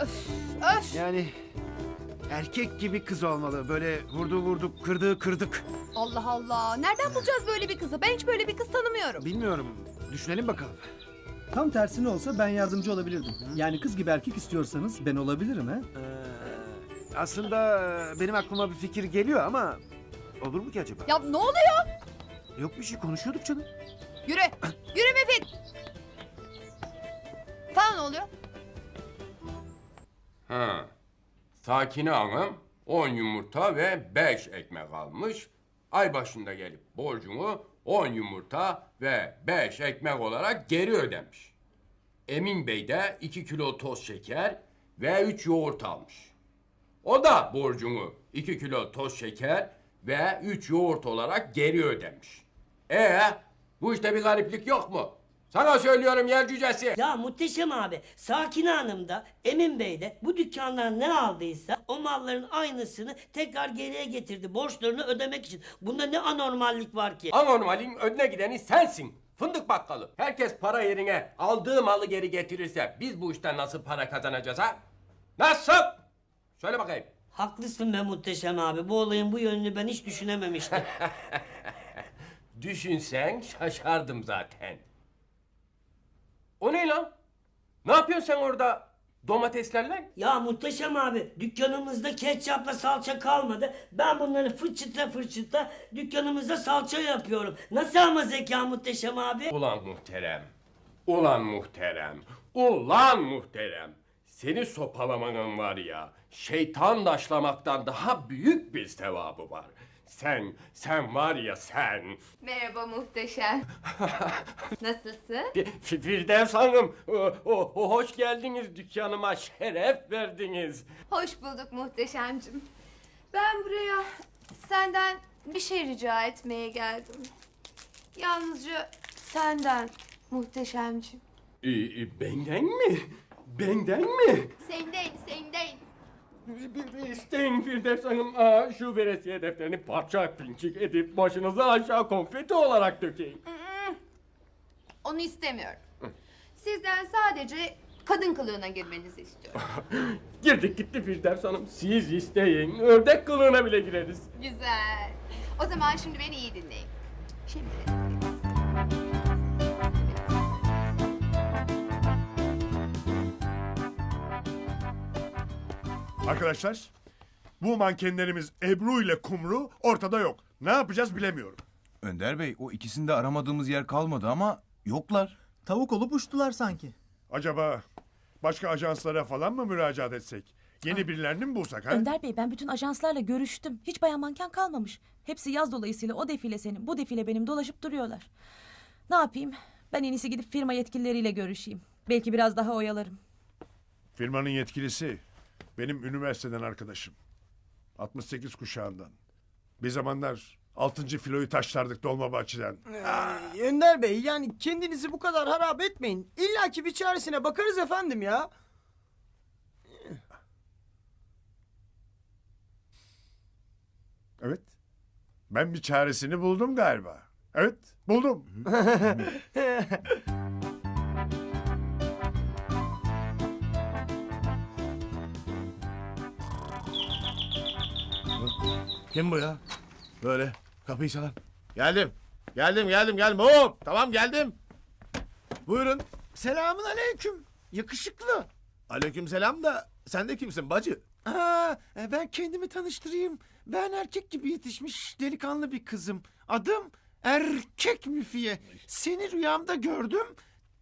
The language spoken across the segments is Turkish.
Öf, öf. Yani erkek gibi kız olmalı. Böyle vurdu vurduk, kırdığı kırdık. Allah Allah. Nereden bulacağız böyle bir kızı? Ben hiç böyle bir kız tanımıyorum. Bilmiyorum. Düşünelim bakalım. Tam tersine olsa ben yardımcı olabilirdim. Yani kız gibi erkek istiyorsanız ben olabilirim ha. Ee, aslında benim aklıma bir fikir geliyor ama olur mu ki acaba? Ya ne oluyor? Yok bir şey konuşuyorduk canım. Yürü. Yürü Mefit. Sana ne oluyor? Ha. Sakine Hanım 10 yumurta ve 5 ekmek almış. Ay başında gelip borcunu 10 yumurta ve 5 ekmek olarak geri ödemiş. Emin Bey de 2 kilo toz şeker ve 3 yoğurt almış. O da borcunu 2 kilo toz şeker ve 3 yoğurt olarak geri ödemiş. E bu işte bir gariplik yok mu? Sana söylüyorum yer cücesi. Ya muhteşem abi. Sakine Hanım da Emin Bey de bu dükkandan ne aldıysa o malların aynısını tekrar geriye getirdi. Borçlarını ödemek için. Bunda ne anormallik var ki? Anormalin önüne gideni sensin. Fındık bakkalı. Herkes para yerine aldığı malı geri getirirse biz bu işten nasıl para kazanacağız ha? Nasıl? Söyle bakayım. Haklısın be muhteşem abi. Bu olayın bu yönünü ben hiç düşünememiştim. Düşünsen şaşardım zaten. O ne lan? Ne yapıyorsun sen orada domateslerle? ya muhteşem abi dükkanımızda ketçapla salça kalmadı. Ben bunları fırçıta fırçıta dükkanımızda salça yapıyorum. Nasıl ama zeka muhteşem abi? Ulan muhterem. Ulan muhterem. Ulan muhterem. Seni sopalamanın var ya, şeytan daşlamaktan daha büyük bir sevabı var. Sen, sen var ya sen. Merhaba muhteşem. Nasılsın? Fi- Fi- Firdevs Hanım, o, o- o hoş geldiniz dükkanıma, şeref verdiniz. Hoş bulduk muhteşemcim. Ben buraya senden bir şey rica etmeye geldim. Yalnızca senden muhteşemcim. Ee, e, benden mi? Benden mi? Senden, senden. Bir- İsteyin Firdevs Hanım, aa, şu veresiye defterini parça pinçik edip başınıza aşağı konfeti olarak dökeyim. Onu istemiyorum. Sizden sadece kadın kılığına girmenizi istiyorum. Girdik gitti Firdevs Hanım. Siz isteyin, ördek kılığına bile gireriz. Güzel. O zaman şimdi beni iyi dinleyin. Şimdi Arkadaşlar, bu mankenlerimiz Ebru ile Kumru ortada yok. Ne yapacağız bilemiyorum. Önder Bey o ikisinde aramadığımız yer kalmadı ama yoklar. Tavuk olup uçtular sanki. Acaba başka ajanslara falan mı müracaat etsek? Yeni birilerini mi bulsak ha? Önder Bey ben bütün ajanslarla görüştüm. Hiç bayan manken kalmamış. Hepsi yaz dolayısıyla o defile senin, bu defile benim dolaşıp duruyorlar. Ne yapayım? Ben en iyisi gidip firma yetkilileriyle görüşeyim. Belki biraz daha oyalarım. Firmanın yetkilisi benim üniversiteden arkadaşım. 68 kuşağından. Bir zamanlar 6. filoyu taşlardık Dolmabahçe'den. Ee, Önder Bey yani kendinizi bu kadar harap etmeyin. İlla ki bir çaresine bakarız efendim ya. Evet. Ben bir çaresini buldum galiba. Evet, buldum. Kim bu ya? Böyle kapıyı çalan. Geldim. Geldim geldim geldim. Hop tamam geldim. Buyurun. Selamun aleyküm. Yakışıklı. Aleyküm selam da sen de kimsin bacı? Aa, e, ben kendimi tanıştırayım. Ben erkek gibi yetişmiş delikanlı bir kızım. Adım Erkek Müfiye. Seni rüyamda gördüm.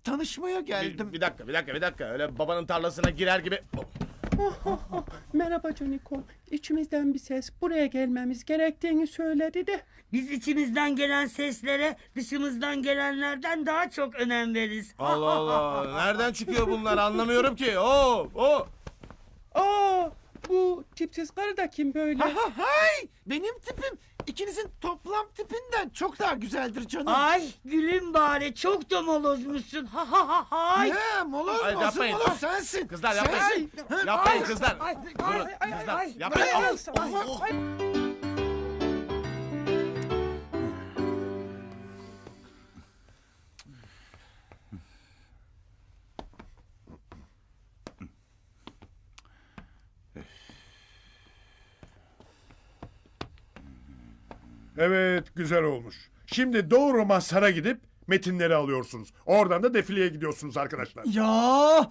Tanışmaya Bir, geldim. bir dakika bir dakika bir dakika. Öyle babanın tarlasına girer gibi. Merhaba Canikom. İçimizden bir ses buraya gelmemiz gerektiğini söyledi de. Biz içimizden gelen seslere dışımızdan gelenlerden daha çok önem veririz. Allah Allah. Nereden çıkıyor bunlar anlamıyorum ki. Oo, o. Aa, bu tipsiz karı da kim böyle? Aha, hay! Benim tipim ikinizin toplam tipinden çok daha güzeldir canım. Ay gülüm bari çok da molozmuşsun. Ha ha ha hay. Ne moloz Ay, mu? Asıl yapmayın. moloz sensin. Kızlar yapmayın. Sensin. Yapmayın Ay, kızlar. ay, Durun ay, kızlar. ay, Yapmayın. ay, Oh, ay, oh, oh. ay. Evet güzel olmuş. Şimdi doğru Mazhar'a gidip metinleri alıyorsunuz. Oradan da defileye gidiyorsunuz arkadaşlar. Ya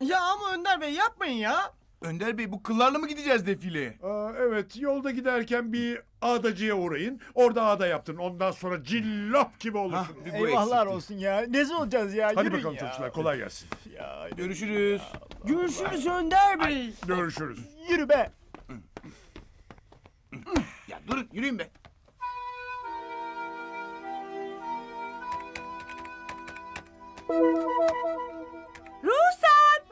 ya ama Önder Bey yapmayın ya. Önder Bey bu kıllarla mı gideceğiz defileye? Aa, evet yolda giderken bir ağdacıya uğrayın. Orada ağda yaptın. Ondan sonra cillop gibi olursun. Bir bu Eyvahlar eksikti. olsun ya. Nezle olacağız ya. Hadi Yürüyün bakalım ya. çocuklar kolay gelsin. Görüşürüz. Görüşürüz Önder Bey. Görüşürüz. Yürü be. Ya durun yürüyün be. Ruhsar!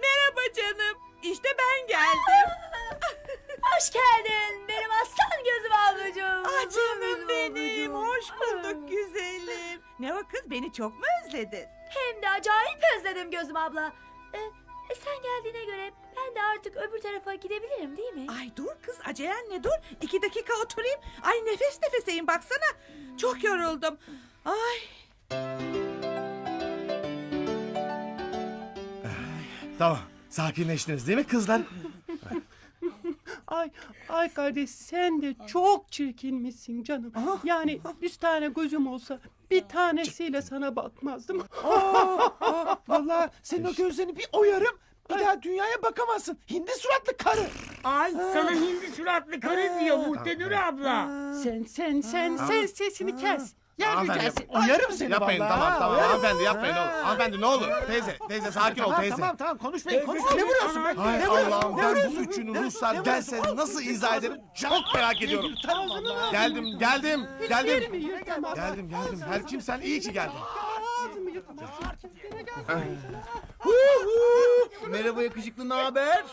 Merhaba canım. İşte ben geldim. Hoş geldin benim aslan gözüm ablacığım. Ah canım benim. Hoş bulduk güzelim. Ne o kız beni çok mu özledin? Hem de acayip özledim gözüm abla. Ee, sen geldiğine göre ben de artık öbür tarafa gidebilirim değil mi? Ay dur kız acelen ne dur. İki dakika oturayım. Ay nefes nefeseyim baksana. Çok yoruldum. Ay Tamam. Sakinleştiniz değil mi kızlar? Ay, ay kardeş sen de çok çirkinmişsin canım. Yani yüz tane gözüm olsa bir tanesiyle sana bakmazdım. Vallahi senin o gözlerini bir oyarım. Bir daha dünyaya bakamazsın. Hindi suratlı karı. Ay sana hindi suratlı karı diyor Muhtenur abla. Sen sen sen sen sesini kes. Yer Hanımefendi, gelsin. Oyarım seni Yapmayın vallahi. tamam tamam Oyarım. hanımefendi yapmayın oğlum. Hanımefendi ne olur. Teyze teyze sakin ol Tamam teyze. tamam tamam konuşmayın konuşmayın. Ne vuruyorsun be? Hay Ne vuruyorsun? Allah'ım Ne ben bu vuruyorsun? üçünü Ne- Ruslar ne gelse vuruyorsun? nasıl izah ederim çok merak ediyorum. Yırtarım vallahi. Geldim geldim geldim. Yerimi yırtamaz. Geldim geldim. Her kimsen iyi ki geldin. Ağzımı yırtamaz. Merhaba yakışıklı ne haber?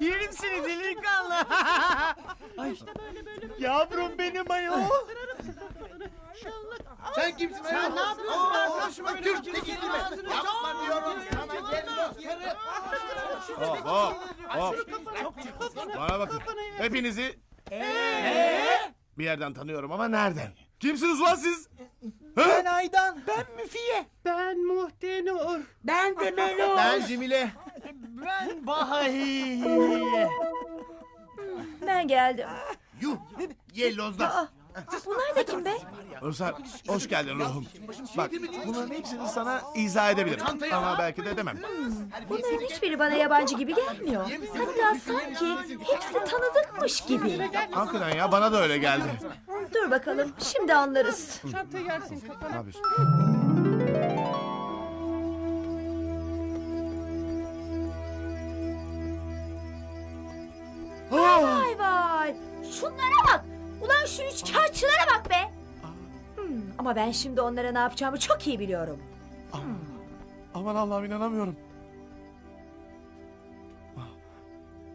Yerim seni delikanlı. Ay. Yavrum benim ayol. Sen kimsin? Sen ne yapıyorsun arkadaşıma böyle Türk gitme. Yapma diyorum sana gel Hop hop hop. Bana bakın. Hepinizi bir yerden tanıyorum ama nereden? Kimsiniz ulan siz? Ben Aydan. Ben Müfiye. Ben Muhtenur. Ben de Melo. Ben Cemile. Ben Bahiye. Ben geldim. Yuh. Yellozlar. Bunlar da kim be? Ruslar hoş geldin ruhum. Bak bunların hepsini sana izah edebilirim. Ama belki de edemem. Bunların hiçbiri bana yabancı gibi gelmiyor. Hatta sanki hepsi tanıdıkmış gibi. Hakikaten ya bana da öyle geldi. Dur bakalım şimdi anlarız. Çanta yersin kafana. Ne yapıyorsun? Vay vay. Şunlara bak. Ulan şu üçkağıtçılara bak be. Hmm, ama ben şimdi onlara ne yapacağımı çok iyi biliyorum. Aman Allah'ım inanamıyorum. Ah,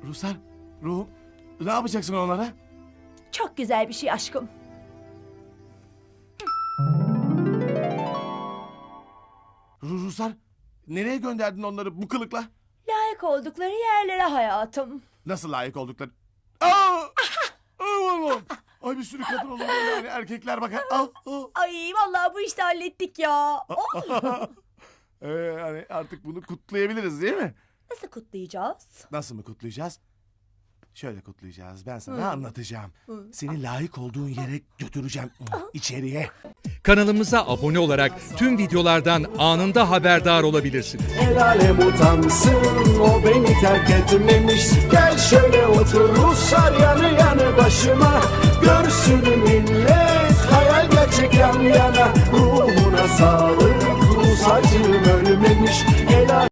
Ruslar, ruhum ne yapacaksın onlara? Çok güzel bir şey aşkım. Ruslar, nereye gönderdin onları bu kılıkla? Layık oldukları yerlere hayatım. Nasıl layık oldukları? Aa! Aman Allah'ım. Ay bir sürü kadın olur böyle yani erkekler bakar. Al, al. Ay vallahi bu işte hallettik ya. Oh, Ee, hani artık bunu kutlayabiliriz değil mi? nasıl kutlayacağız? Nasıl mı kutlayacağız? Şöyle kutlayacağız. Ben sana anlatacağım. Seni layık olduğun yere götüreceğim. içeriye. Kanalımıza abone olarak tüm videolardan anında haberdar olabilirsiniz. El alem utansın o beni terk etmemiş Gel şöyle otur Ruslar yanı yanı başıma Görsün millet hayal gerçek yan yana Ruhuna sağlık Rus acım ölmemiş El alem-